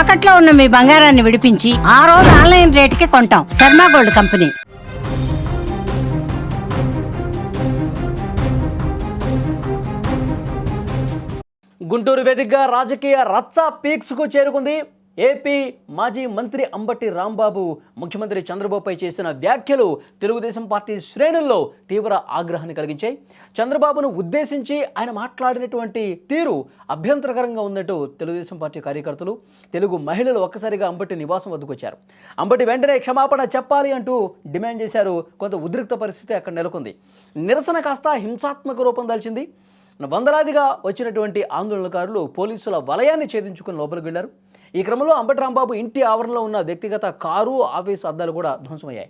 తాకట్లో ఉన్న మీ బంగారాన్ని విడిపించి ఆ రోజు ఆన్లైన్ రేటుకి కొంటాం. Sharma gold company. గుంటూరు వేదికగా రాజకీయ రచ్చ పీక్స్కు చేరుకుంది ఏపీ మాజీ మంత్రి అంబటి రాంబాబు ముఖ్యమంత్రి చంద్రబాబుపై చేసిన వ్యాఖ్యలు తెలుగుదేశం పార్టీ శ్రేణుల్లో తీవ్ర ఆగ్రహాన్ని కలిగించాయి. చంద్రబాబును ఉద్దేశించి ఆయన మాట్లాడినటువంటి తీరు అభ్యంతరకరంగా ఉన్నట్టు తెలుగుదేశం పార్టీ కార్యకర్తలు తెలుగు మహిళలు ఒక్కసారిగా అంబటి నివాసం వద్దకు వచ్చారు. అంబటి వెంటనే క్షమాపణ చెప్పాలి అంటూ డిమాండ్ చేశారు. కొంత ఉద్రిక్త పరిస్థితి అక్కడ నెలకొంది. నిరసన కాస్త హింసాత్మక రూపం దాల్చింది. వందలాదిగా వచ్చినటువంటి ఆందోళనకారులు పోలీసుల వలయాన్ని ఛేదించుకుని లోపలికి వెళ్ళారు ఈ క్రమంలో అంబటి రాంబాబు ఇంటి ఆవరణలో ఉన్న వ్యక్తిగత కారు ఆఫీసు అద్దాలు కూడా ధ్వంసమయ్యాయి.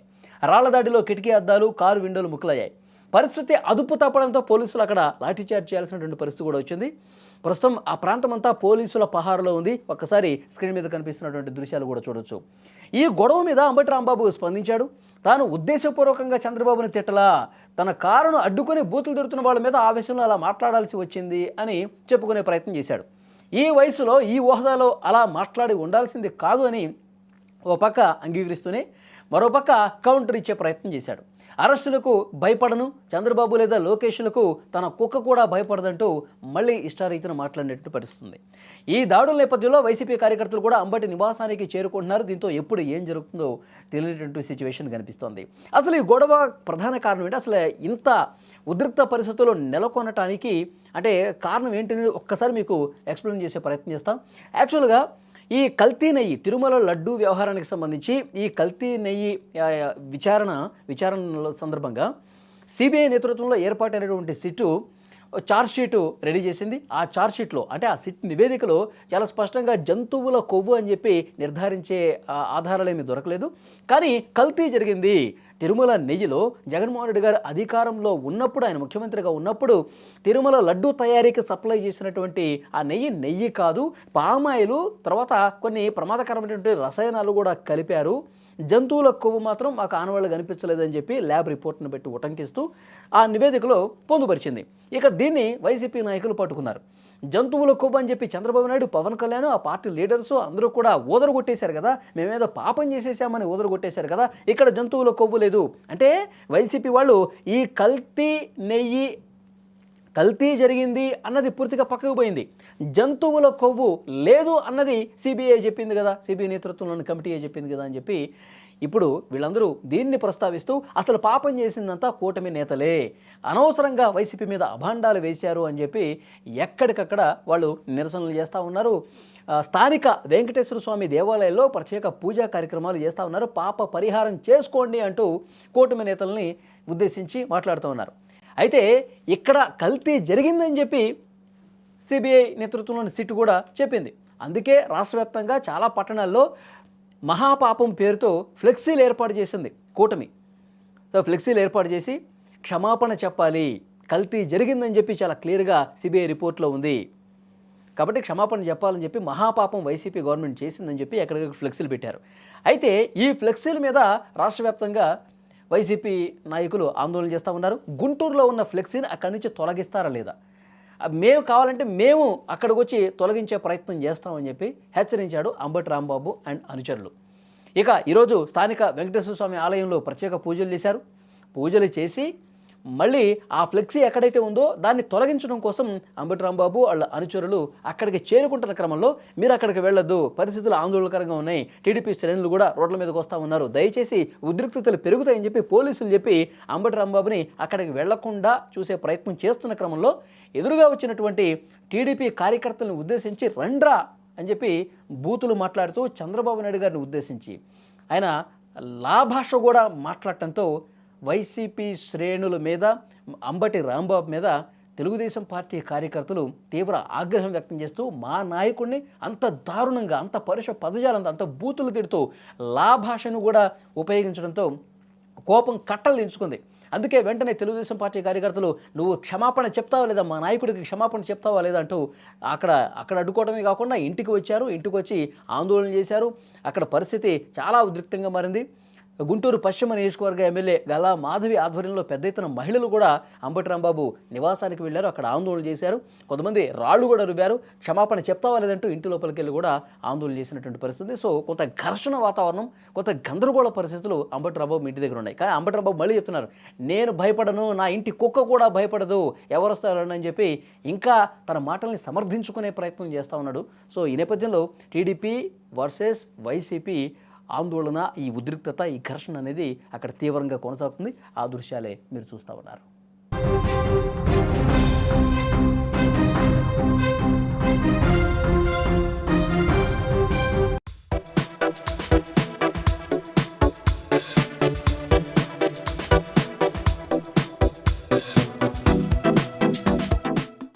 రాళ్ళ దాడిలో కిటికీ అద్దాలు కారు విండోలు ముక్కలయ్యాయి. పరిస్థితి అదుపు తప్పడంతో పోలీసులు అక్కడ లాఠీచార్జ్ చేయాల్సినటువంటి పరిస్థితి కూడా వచ్చింది. ప్రస్తుతం ఆ ప్రాంతం అంతా పోలీసుల పహారులో ఉంది. ఒక్కసారి స్క్రీన్ మీద కనిపిస్తున్నటువంటి దృశ్యాలు కూడా చూడొచ్చు. ఈ గొడవ మీద అంబటి రాంబాబు స్పందించాడు. తాను ఉద్దేశపూర్వకంగా చంద్రబాబుని తిట్టలా తన కారును అడ్డుకొని బూతులు దొరుకుతున్న వాళ్ళ మీద ఆవేశంలో అలా మాట్లాడాల్సి వచ్చింది అని చెప్పుకునే ప్రయత్నం చేశాడు. ఈ వయసులో ఈ హోదాలో అలా మాట్లాడి ఉండాల్సింది కాదు అని ఓ పక్క అంగీకరిస్తూనే మరో పక్క కౌంటర్ ఇచ్చే ప్రయత్నం చేశాడు. అరెస్టులకు భయపడను చంద్రబాబు లేదా లోకేష్లకు తన కుక్క కూడా భయపడదంటూ మళ్ళీ ఇష్టారీతిన మాట్లాడినట్టు పరిస్థితుంది. ఈ దాడుల నేపథ్యంలో వైసీపీ కార్యకర్తలు కూడా అంబటి నివాసానికి చేరుకుంటున్నారు. దీంతో ఎప్పుడు ఏం జరుగుతుందో తెలియనటువంటి సిచ్యువేషన్ కనిపిస్తోంది. అసలు ఈ గొడవ ప్రధాన కారణం ఏంటి? అసలు ఇంత ఉద్రిక్త పరిస్థితుల్లో నెలకొనటానికి అంటే కారణం ఏంటనేది ఒక్కసారి మీకు ఎక్స్ప్లెయిన్ చేసే ప్రయత్నం చేస్తాం. యాక్చువల్గా ఈ కల్తీ నెయ్యి తిరుమల లడ్డు వ్యవహారానికి సంబంధించి ఈ కల్తీ నెయ్యి విచారణ విచారణ సందర్భంగా సిబిఐ నేతృత్వంలో ఏర్పాటైనటువంటి సిట్టు చార్జ్ షీటు రెడీ చేసింది. ఆ చార్జ్ షీట్లో అంటే ఆ సిట్ నివేదికలో చాలా స్పష్టంగా జంతువుల కొవ్వు అని చెప్పి నిర్ధారించే ఆధారాలేమీ ఆధారాలు దొరకలేదు. కానీ కల్తీ జరిగింది. తిరుమల నెయ్యిలో జగన్మోహన్ రెడ్డి గారు అధికారంలో ఉన్నప్పుడు ఆయన ముఖ్యమంత్రిగా ఉన్నప్పుడు తిరుమల లడ్డు తయారీకి సప్లై చేసినటువంటి ఆ నెయ్యి నెయ్యి కాదు. పామాయిలు తర్వాత కొన్ని ప్రమాదకరమైనటువంటి రసాయనాలు కూడా కలిపారు. జంతువుల కొవ్వు మాత్రం మాకు ఆనవాళ్ళు కనిపించలేదని చెప్పి ల్యాబ్ రిపోర్ట్ను పెట్టి ఉటంకిస్తూ ఆ నివేదికలో పొందుపరిచింది. ఇక దీన్ని వైసీపీ నాయకులు పట్టుకున్నారు. జంతువుల కొవ్వు అని చెప్పి చంద్రబాబు నాయుడు పవన్ కళ్యాణ్ ఆ పార్టీ లీడర్స్ అందరూ కూడా ఓదరు కొట్టేశారు కదా. మేమేదో పాపం చేసేసామని ఓదరు కొట్టేశారు కదా. ఇక్కడ జంతువుల కొవ్వు లేదు. అంటే వైసీపీ వాళ్ళు ఈ కల్తీ నెయ్యి కల్తీ జరిగింది అన్నది పూర్తిగా పక్కకు పోయింది. జంతువుల కొవ్వు లేదు అన్నది సిబిఐ చెప్పింది కదా సిబిఐ నేతృత్వంలోని కమిటీ చెప్పింది కదా అని చెప్పి ఇప్పుడు వీళ్ళందరూ దీన్ని ప్రస్తావిస్తూ అసలు పాపం చేసిందంతా కూటమి నేతలే. అనవసరంగా వైసీపీ మీద అభాండాలు వేశారు అని చెప్పి ఎక్కడికక్కడ వాళ్ళు నిరసనలు చేస్తూ ఉన్నారు. స్థానిక వెంకటేశ్వర స్వామి దేవాలయంలో ప్రత్యేక పూజా కార్యక్రమాలు చేస్తూ ఉన్నారు. పాప పరిహారం చేసుకోండి అంటూ కూటమి నేతల్ని ఉద్దేశించి మాట్లాడుతూ ఉన్నారు. అయితే ఇక్కడ కల్తీ జరిగిందని చెప్పి సిబిఐ నేతృత్వంలోని సిట్ కూడా చెప్పింది. అందుకే రాష్ట్ర వ్యాప్తంగా చాలా పట్టణాల్లో మహాపాపం పేరుతో ఫ్లెక్సీలు ఏర్పాటు చేసింది కూటమి. సో ఫ్లెక్సీలు ఏర్పాటు చేసి క్షమాపణ చెప్పాలి కల్తీ జరిగిందని చెప్పి చాలా క్లియర్గా సిబిఐ రిపోర్ట్లో ఉంది. కాబట్టి క్షమాపణ చెప్పాలని చెప్పి మహాపాపం వైసీపీ గవర్నమెంట్ చేసిందని చెప్పి ఎక్కడికి ఫ్లెక్సీలు పెట్టారు. అయితే ఈ ఫ్లెక్సీల మీద రాష్ట్ర వ్యాప్తంగా వైసీపీ నాయకులు ఆందోళన చేస్తూ ఉన్నారు. గుంటూరులో ఉన్న ఫ్లెక్సీని అక్కడి నుంచి తొలగిస్తారా లేదా? మేము కావాలంటే మేము అక్కడికి వచ్చి తొలగించే ప్రయత్నం చేస్తామని చెప్పి హెచ్చరించాడు అంబటి రాంబాబు అండ్ అనుచరులు. ఇక ఈరోజు స్థానిక వెంకటేశ్వర స్వామి ఆలయంలో ప్రత్యేక పూజలు చేశారు. పూజలు చేసి మళ్ళీ ఆ ఫ్లెక్సీ ఎక్కడైతే ఉందో దాన్ని తొలగించడం కోసం అంబటి రాంబాబు వాళ్ళ అనుచరులు అక్కడికి చేరుకుంటున్న క్రమంలో మీరు అక్కడికి వెళ్ళొద్దు. పరిస్థితులు ఆందోళనకరంగా ఉన్నాయి. టీడీపీ శ్రేణులు కూడా రోడ్ల మీదకి వస్తూ ఉన్నారు. దయచేసి ఉద్రిక్తతలు పెరుగుతాయని చెప్పి పోలీసులు చెప్పి అంబటి రాంబాబుని అక్కడికి వెళ్ళకుండా చూసే ప్రయత్నం చేస్తున్న క్రమంలో ఎదురుగా వచ్చినటువంటి టీడీపీ కార్యకర్తలను ఉద్దేశించి రండ్రా అని చెప్పి బూతులు మాట్లాడుతూ చంద్రబాబు నాయుడు గారిని ఉద్దేశించి ఆయన లాభాష కూడా మాట్లాడటంతో వైసీపీ శ్రేణుల మీద అంబటి రాంబాబు మీద తెలుగుదేశం పార్టీ కార్యకర్తలు తీవ్ర ఆగ్రహం వ్యక్తం చేస్తూ మా నాయకుడిని అంత దారుణంగా అంత పరుష పదజాలంతో అంత బూతులు తిడుతూ లాభాషను కూడా ఉపయోగించడంతో కోపం కట్టలు దించుకుంది. అందుకే వెంటనే తెలుగుదేశం పార్టీ కార్యకర్తలు నువ్వు క్షమాపణ చెప్తావా లేదా? మా నాయకుడికి క్షమాపణ చెప్తావా లేదా? అంటూ అక్కడ అక్కడ అడ్డుకోవడమే కాకుండా ఇంటికి వచ్చారు. ఇంటికి వచ్చి ఆందోళన చేశారు. అక్కడ పరిస్థితి చాలా ఉద్రిక్తంగా మారింది. గుంటూరు పశ్చిమ నియోజకవర్గ ఎమ్మెల్యే గలా మాధవి ఆధ్వర్యంలో పెద్ద ఎత్తున మహిళలు కూడా అంబటరాంబాబు నివాసానికి వెళ్ళారు. అక్కడ ఆందోళన చేశారు. కొంతమంది రాళ్ళు కూడా రువ్వారు. క్షమాపణ చెప్తావా లేదంటూ ఇంటి లోపలికి వెళ్ళి కూడా ఆందోళన చేసినటువంటి పరిస్థితి. సో కొంత ఘర్షణ వాతావరణం కొంత గందరగోళ పరిస్థితులు అంబటరాంబాబు ఇంటి దగ్గర ఉన్నాయి. కానీ అంబటరాంబాబు మళ్ళీ చెప్తున్నారు నేను భయపడను నా ఇంటి కుక్క కూడా భయపడదు. ఎవరు వస్తారని అని చెప్పి ఇంకా తన మాటల్ని సమర్థించుకునే ప్రయత్నం చేస్తూ ఉన్నాడు. సో ఈ నేపథ్యంలో టీడీపీ వర్సెస్ వైసీపీ ఆందోళన ఈ ఉద్రిక్తత ఈ ఘర్షణ అనేది అక్కడ తీవ్రంగా కొనసాగుతుంది. ఆ దృశ్యాలే మీరు చూస్తూ ఉన్నారు.